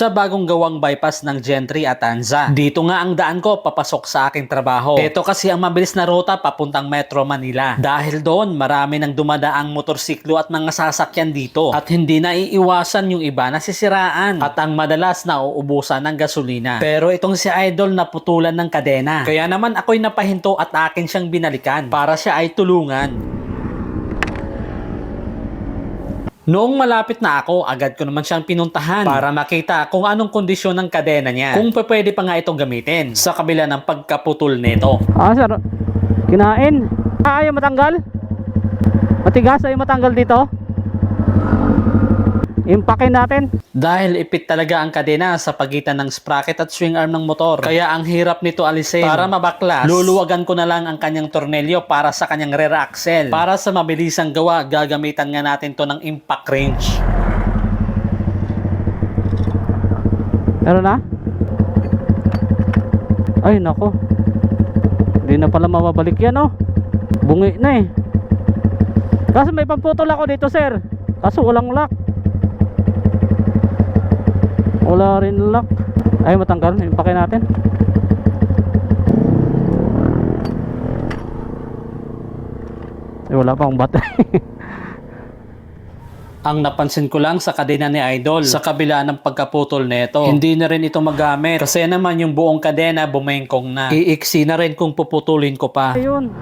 sa bagong gawang bypass ng Gentry at Anza. Dito nga ang daan ko papasok sa aking trabaho. Ito kasi ang mabilis na ruta papuntang Metro Manila. Dahil doon, marami nang dumadaang motorsiklo at mga sasakyan dito. At hindi na iiwasan yung iba na sisiraan. At ang madalas na uubusan ng gasolina. Pero itong si Idol na putulan ng kadena. Kaya naman ako'y napahinto at akin siyang binalikan para siya ay tulungan. Noong malapit na ako, agad ko naman siyang pinuntahan para makita kung anong kondisyon ng kadena niya. Kung pwede pa nga itong gamitin sa kabila ng pagkaputol nito. Ah, sir. Kinain. Ah, ayaw matanggal? Matigas ayaw matanggal dito? Impakin natin. Dahil ipit talaga ang kadena sa pagitan ng sprocket at swing arm ng motor. Kaya ang hirap nito alisin. Para mabaklas, luluwagan ko na lang ang kanyang tornilyo para sa kanyang rear axle. Para sa mabilisang gawa, gagamitan nga natin to ng impact wrench. Meron na? Ay, nako. Hindi na pala mababalik yan, oh. Bungi na eh. Kaso may pamputol ako dito, sir. Kaso walang lock. Wala rin lock. Ay, matanggal. Impakin natin. Eh, wala pa akong battery. Ang napansin ko lang sa kadena ni Idol, sa kabila ng pagkaputol nito, hindi na rin ito magamit. Kasi naman yung buong kadena bumengkong na. Iiksi na rin kung puputulin ko pa. Ayun.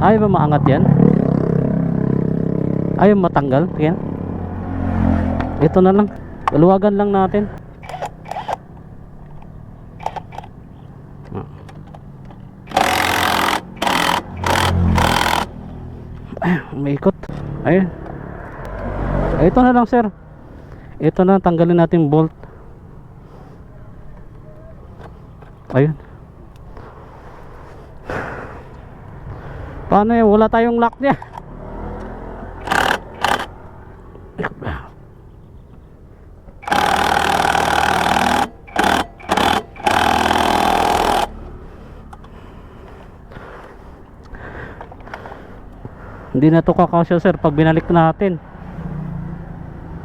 Ayaw ba maangat yan? Ayaw matanggal? Yan. Ito na lang. Luwagan lang natin. Ay, umiikot. Ayun. Ito na lang sir. Ito na tanggalin natin bolt. Ayun. Paano yun? Wala tayong lock niya. Hindi na to kakasya sir pag binalik natin.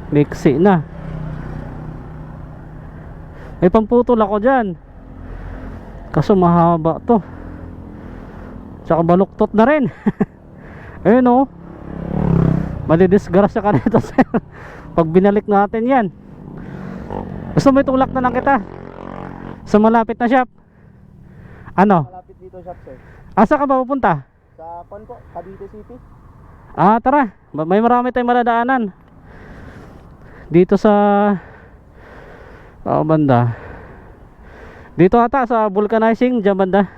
Mixi na. May pamputol ako dyan. Kaso mahaba to. Tsaka baluktot na rin. Ayun oh. Malidisgrasya ka nito sir. Pag binalik natin yan. Gusto mo itulak na lang kita. Sa malapit na shop. Ano? Malapit dito shop sir. Asa ka ba pupunta? Sa kon po, Cavite City. Ah, tara. May marami tayong madadaanan. Dito sa Oh, banda. Dito ata sa vulcanizing banda.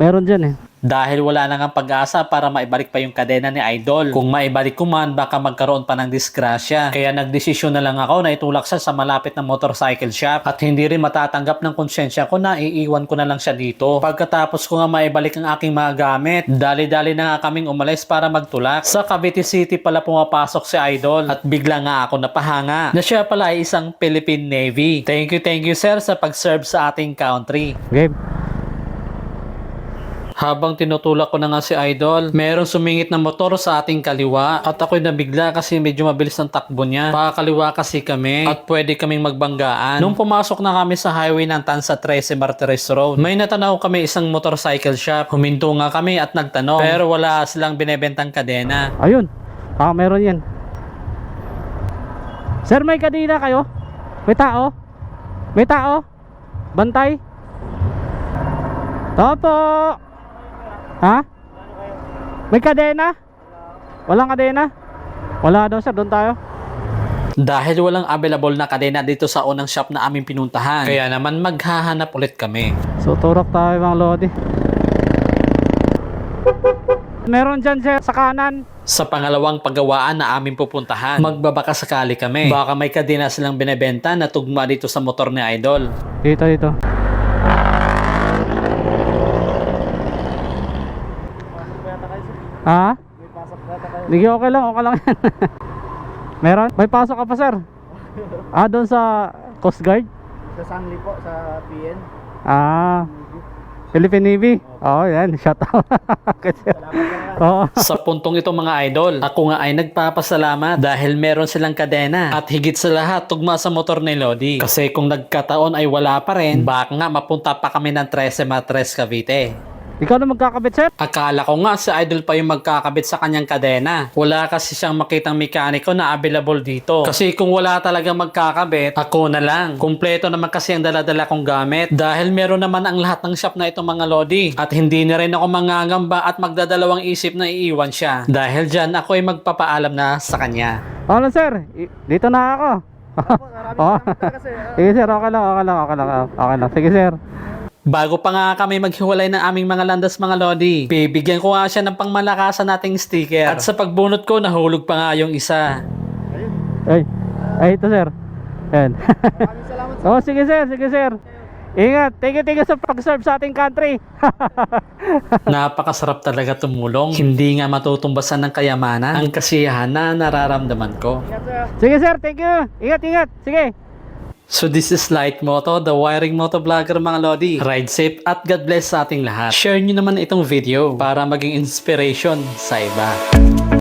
Meron dyan eh. Dahil wala na nga pag-asa para maibalik pa yung kadena ni Idol. Kung maibalik ko man, baka magkaroon pa ng disgrasya. Kaya nagdesisyon na lang ako na itulak siya sa malapit na motorcycle shop. At hindi rin matatanggap ng konsensya ko na iiwan ko na lang siya dito. Pagkatapos ko nga maibalik ang aking mga gamit, dali-dali na nga kaming umalis para magtulak. Sa Cavite City pala pumapasok si Idol. At bigla nga ako napahanga na siya pala ay isang Philippine Navy. Thank you, thank you sir sa pag-serve sa ating country. Game. Habang tinutulak ko na nga si Idol, merong sumingit na motor sa ating kaliwa at ako'y nabigla kasi medyo mabilis ang takbo niya. Pakakaliwa kasi kami at pwede kaming magbanggaan. Nung pumasok na kami sa highway ng Tansa 13 Martires Road, may natanaw kami isang motorcycle shop. Huminto nga kami at nagtanong pero wala silang binebentang kadena. Ayun. Ah, meron yan. Sir, may kadina kayo? May tao? May tao? Bantay? Topo! Ha? May kadena? Walang kadena? Wala daw sir, doon tayo. Dahil walang available na kadena dito sa unang shop na aming pinuntahan. Kaya naman maghahanap ulit kami. So, turok tayo mga lodi. Meron dyan sir, sa kanan. Sa pangalawang paggawaan na aming pupuntahan, magbabaka sakali kami. Baka may kadena silang binebenta na tugma dito sa motor ni Idol. Dito, dito. Ha? May pasok data kayo. Hindi okay lang, okay lang yan. Meron? May pasok ka pa sir? Ah, doon sa Coast Guard? Sa Sanli po, sa PN. Ah, Philippine Navy. Oo, oh, yan. Shout out. Kasi, Oo. Sa puntong ito mga idol, ako nga ay nagpapasalamat dahil meron silang kadena at higit sa lahat tugma sa motor ni Lodi. Kasi kung nagkataon ay wala pa rin, baka nga mapunta pa kami ng 13 Matres Cavite. Ikaw na magkakabit, sir? Akala ko nga si Idol pa yung magkakabit sa kanyang kadena. Wala kasi siyang makitang mekaniko na available dito. Kasi kung wala talaga magkakabit, ako na lang. Kumpleto naman kasi ang daladala kong gamit. Dahil meron naman ang lahat ng shop na ito mga Lodi. At hindi na rin ako mangangamba at magdadalawang isip na iiwan siya. Dahil dyan ako ay magpapaalam na sa kanya. Oo, sir. Dito na ako. Sir. Ah, Sige, sir. Okay lang, okay lang, okay lang. Okay lang. Sige, sir. Bago pa nga kami maghiwalay ng aming mga landas mga Lodi, bibigyan ko nga siya ng pangmalakasan nating sticker. At sa pagbunot ko, nahulog pa nga yung isa. Ay, ay, ito, sir. Yan. Maraming salamat sir. oh, sige, sir. Sige, sir. Ingat. Thank you, thank you sa pag-serve sa ating country. Napakasarap talaga tumulong. Hindi nga matutumbasan ng kayamanan ang kasiyahan na nararamdaman ko. Sige, sir. Thank you. Ingat, ingat. Sige. So this is Light Moto, the wiring moto vlogger mga Lodi. Ride safe at God bless sa ating lahat. Share nyo naman itong video para maging inspiration sa iba.